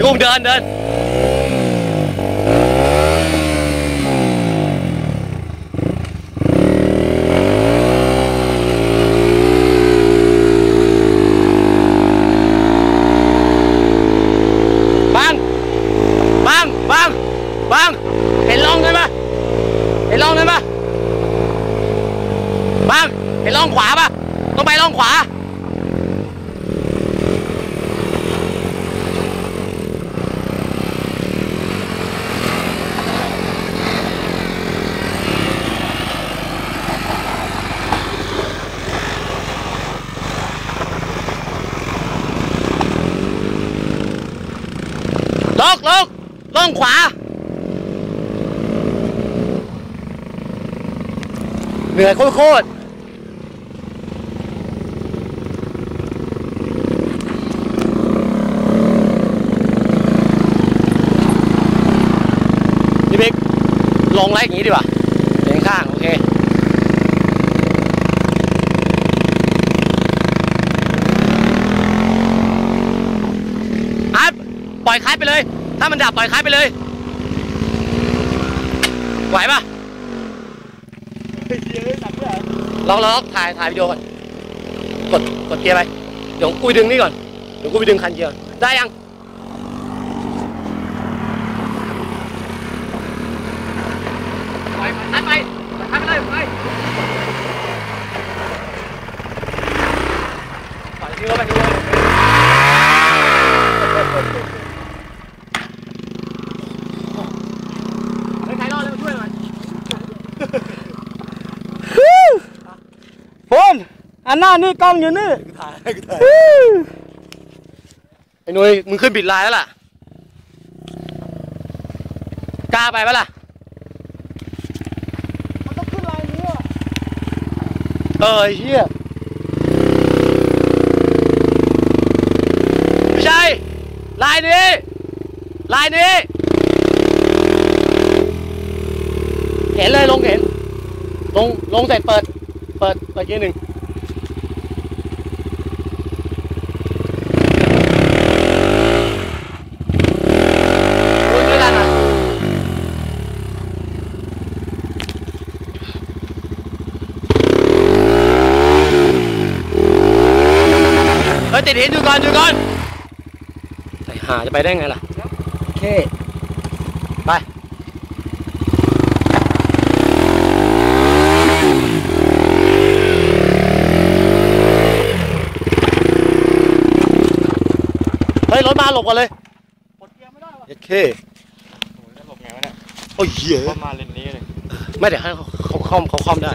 พี่กุ้งเดินเดินบังบังบังบังเห็นร่องได้ ปะเห็องได้ปะบังเห็องขวาปะต้องไปร่องขวาลกลกล่องขวา เหนื่อยโคตรนี่บิ๊กลงไล่อย่างนี้ดีกว่าเลียงข้าง โอเคอาร์ตปล่อยคลายไปเลย ถ้ามันดับปล่อยคล้ายไปเลย ไหวปะลองลองถ่ายถ่ายวิดีโอก่อน กดกดเกียร์ไป เดี๋ยวกูดึงนี่ก่อน เดี๋ยวกูไปดึงคันเกียร์ได้ยังปล่อยคันไปปล่อยคันไปเลยไปปล่อยทิ้งรถไปทิ้งรถไป เฮ้ยใครรอดเลยมาช่วยหน่อย พน อันหน้านี่กล้องอยู่นี่ถ่ายให้กูถ่ายไอ้หนุ่ยมึงขึ้นบิดไลน์แล้วล่ะกล้าไปปะล่ะมันต้องขึ้นลายนี้อะเออไอ้เฮียไม่ใช่ลายนี้ลายนี้เห็นเลยลงเห็นลงลงเสร็จเปิด เปิดเปิดเกียร์หนึ่ง คุยด้วยกันอะเฮ้ย ติดหินดูก่อนดูก่อนไอ้ห่าจะไปได้ไงล่ะ โอเค ไปเฮ้ยรถมาหลบก่อนเลยกดเกียร์ไม่ได้วะเย็ดเคโอ้ยจะหลบไงวะเนี่ย โอ้ยเหี้ยประมาณเลนนี้เลย ไม่เดี๋ยวให้เขาเขาเขาเขาคอมได้